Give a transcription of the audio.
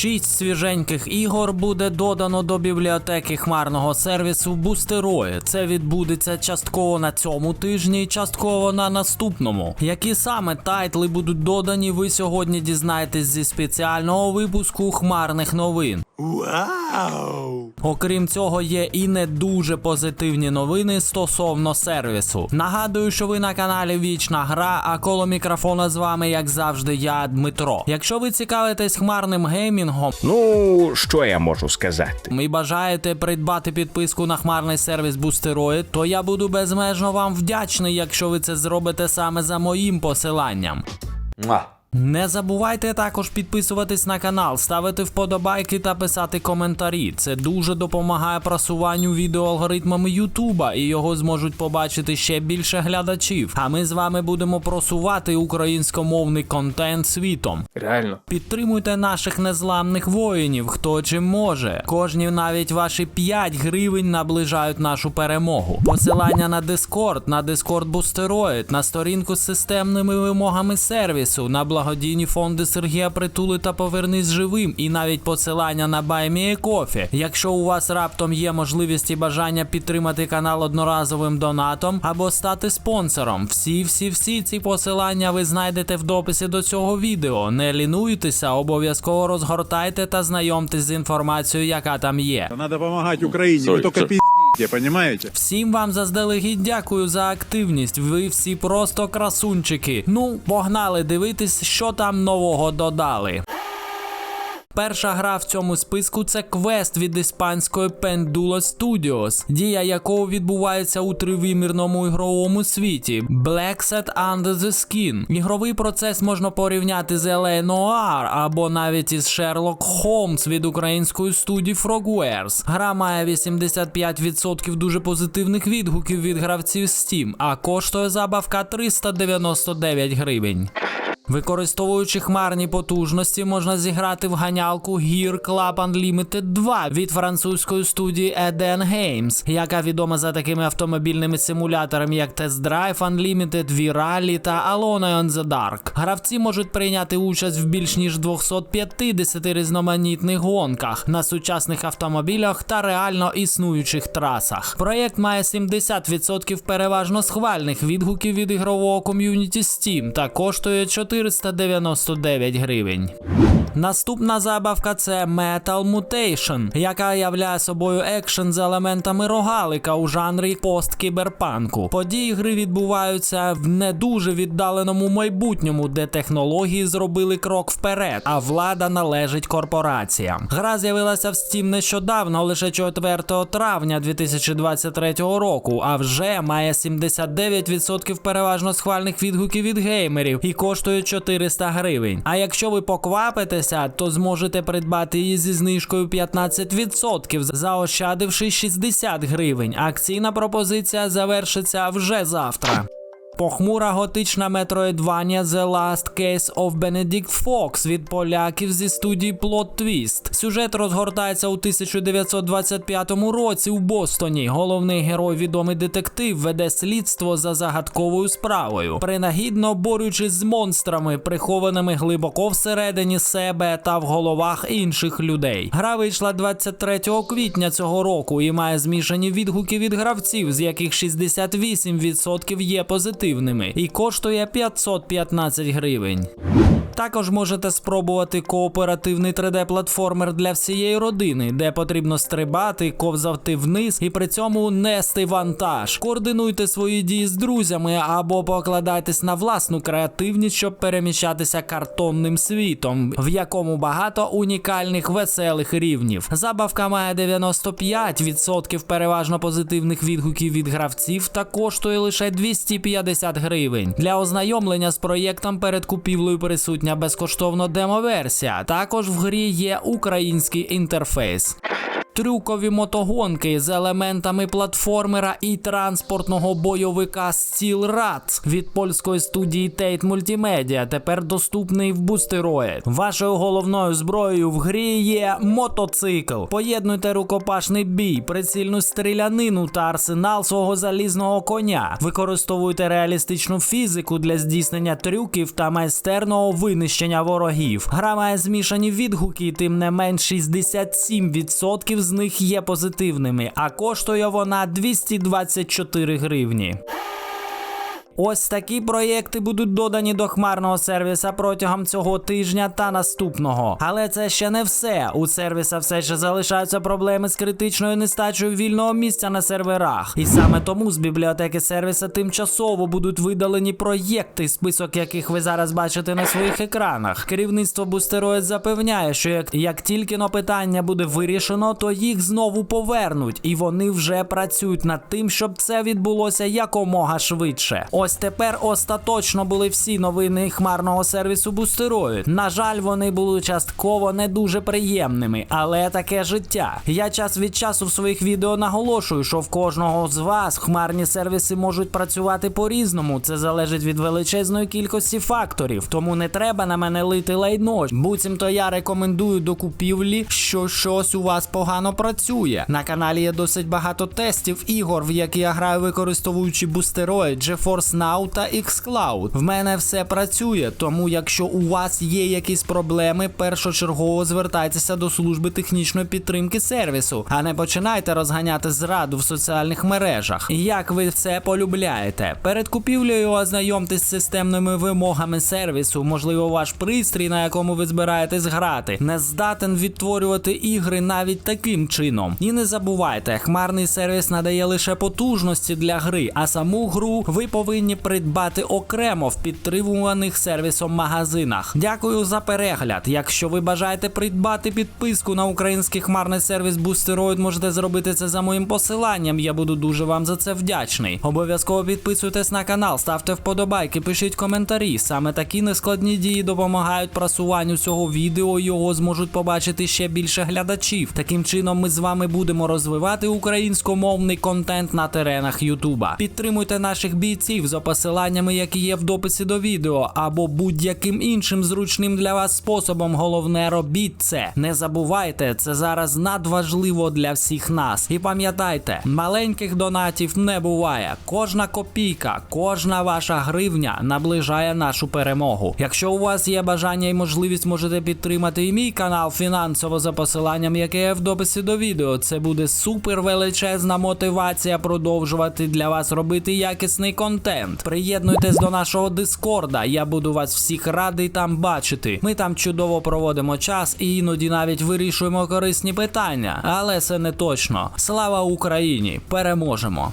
6 свіженьких ігор буде додано до бібліотеки хмарного сервісу Бустерої. Це відбудеться частково на цьому тижні частково на наступному. Які саме тайтли будуть додані, ви сьогодні дізнаєтесь зі спеціального випуску хмарних новин. Вау! Окрім цього, є і не дуже позитивні новини стосовно сервісу. Нагадую, що ви на каналі Вічна Гра, а коло мікрофона з вами, як завжди, я Дмитро. Якщо ви цікавитесь хмарним геймінгом Ну, що я можу сказати? і бажаєте придбати підписку на хмарний сервіс Boosteroid, то я буду безмежно вам вдячний, якщо ви це зробите саме за моїм посиланням. Муа. Не забувайте також підписуватись на канал, ставити вподобайки та писати коментарі. Це дуже допомагає просуванню відео алгоритмами Ютуба і його зможуть побачити ще більше глядачів. А ми з вами будемо просувати українськомовний контент світом. Реально. Підтримуйте наших незламних воїнів, хто чим може. Кожні навіть ваші 5 гривень наближають нашу перемогу. Посилання на Discord, на Discord Boosteroid, на сторінку з системними вимогами сервісу, на благодійні фонди Сергія Притули та Повернись живим, і навіть посилання на BuyMeACoffee. Якщо у вас раптом є можливість і бажання підтримати канал одноразовим донатом або стати спонсором, всі, всі, всі ці посилання ви знайдете в дописі до цього відео. Не лінуйтеся, обов'язково розгортайте та знайомтесь з інформацією, яка там є. Надо помогать Украине, Стой, вы только пиздите, понимаете? Всім вам заздалегідь дякую за активність. Ви всі просто красунчики. Ну, погнали дивитись, що там нового додали. Перша гра в цьому списку це квест від іспанської Pendula Studios, дія якого відбувається у тривимірному ігровому світі Black Set Under the Skin. Ігровий процес можна порівняти з LA або навіть із Sherlock Holmes від української студії Frogwares. Гра має 85% дуже позитивних відгуків від гравців Steam, а коштує забавка 399 гривень. Використовуючи хмарні потужності, можна зіграти в ганялку Gear Club Unlimited 2 від французької студії Eden Games, яка відома за такими автомобільними симуляторами, як Test Drive Unlimited, V-Rally та Alone on the Dark. Гравці можуть прийняти участь в більш ніж 250 різноманітних гонках на сучасних автомобілях та реально існуючих трасах. Проєкт має 70% переважно схвальних відгуків від ігрового ком'юніті Steam та коштує 499 гривень. Наступна забавка це Metal Mutation, яка являє собою екшен з елементами рогалика у жанрі посткіберпанку. Події гри відбуваються в не дуже віддаленому майбутньому, де технології зробили крок вперед, а влада належить корпораціям. Гра з'явилася в Steam нещодавно, лише 4 травня 2023 року, а вже має 79% переважно схвальних відгуків від геймерів і коштує 400 гривень. А якщо ви поквапитеся, то зможете придбати її зі знижкою 15%, заощадивши 60 гривень. Акційна пропозиція завершиться вже завтра. Похмура готична метроїдвання The Last Case of Benedict Fox від поляків зі студії Plot Twist. Сюжет розгортається у 1925 році у Бостоні. Головний герой, відомий детектив, веде слідство за загадковою справою, принагідно борючись з монстрами, прихованими глибоко всередині себе та в головах інших людей. Гра вийшла 23 квітня цього року і має змішані відгуки від гравців, з яких 68% є позитивними, і коштує 515 гривень. Також можете спробувати кооперативний 3D-платформер для всієї родини, де потрібно стрибати, ковзавти вниз і при цьому нести вантаж. Координуйте свої дії з друзями або покладайтесь на власну креативність, щоб переміщатися картонним світом, в якому багато унікальних веселих рівнів. Забавка має 95% переважно позитивних відгуків від гравців та коштує лише 250 гривень. Для ознайомлення з проєктом перед купівлею присутня безкоштовно демо-версія. Також в грі є український інтерфейс. Трюкові мотогонки з елементами платформера і транспортного бойовика Steel Rats від польської студії Tate Multimedia тепер доступний в Boosteroid. Вашою головною зброєю в грі є мотоцикл. Поєднуйте рукопашний бій, прицільну стрілянину та арсенал свого залізного коня. Використовуйте реалістичну фізику для здійснення трюків та майстерного винищення ворогів. Гра має змішані відгуки, тим не менш 67% з них є позитивними, а коштує вона 224 гривні. Ось такі проєкти будуть додані до хмарного сервіса протягом цього тижня та наступного. Але це ще не все. У сервіса все ще залишаються проблеми з критичною нестачею вільного місця на серверах. І саме тому з бібліотеки сервіса тимчасово будуть видалені проєкти, список яких ви зараз бачите на своїх екранах. Керівництво Бустероїд запевняє, що як, як тільки но питання буде вирішено, то їх знову повернуть, і вони вже працюють над тим, щоб це відбулося якомога швидше. Ось тепер остаточно були всі новини хмарного сервісу Бустероїд. На жаль, вони були частково не дуже приємними, але таке життя. Я час від часу в своїх відео наголошую, що в кожного з вас хмарні сервіси можуть працювати по-різному. Це залежить від величезної кількості факторів. Тому не треба на мене лити лайно. Буцімто я рекомендую до купівлі, що щось у вас погано працює. На каналі є досить багато тестів ігор, в які я граю, використовуючи бустероїд, GeForce Now та xCloud. В мене все працює, тому якщо у вас є якісь проблеми, першочергово звертайтеся до служби технічної підтримки сервісу, а не починайте розганяти зраду в соціальних мережах. Як ви це полюбляєте? Перед купівлею ознайомтесь з системними вимогами сервісу. Можливо, ваш пристрій, на якому ви збираєтесь грати, не здатен відтворювати ігри навіть таким чином. І не забувайте, хмарний сервіс надає лише потужності для гри, а саму гру ви повинні придбати окремо в підтримуваних сервісом магазинах. Дякую за перегляд. Якщо ви бажаєте придбати підписку на український хмарний сервіс Boosteroid, можете зробити це за моїм посиланням. Я буду дуже вам за це вдячний. Обов'язково підписуйтесь на канал, ставте вподобайки, пишіть коментарі. Саме такі нескладні дії допомагають просуванню цього відео. Його зможуть побачити ще більше глядачів. Таким чином, ми з вами будемо розвивати українськомовний контент на теренах Ютуба. Підтримуйте наших бійців за посиланнями, які є в дописі до відео, або будь-яким іншим зручним для вас способом. Головне, робіть це. Не забувайте, це зараз надважливо для всіх нас. І пам'ятайте, маленьких донатів не буває. Кожна копійка, кожна ваша гривня наближає нашу перемогу. Якщо у вас є бажання і можливість, можете підтримати і мій канал фінансово за посиланням, яке є в дописі до відео. Це буде супер величезна мотивація продовжувати для вас робити якісний контент. Приєднуйтесь до нашого дискорда. Я буду вас всіх радий там бачити. Ми там чудово проводимо час і іноді навіть вирішуємо корисні питання, але це не точно. Слава Україні! Переможемо!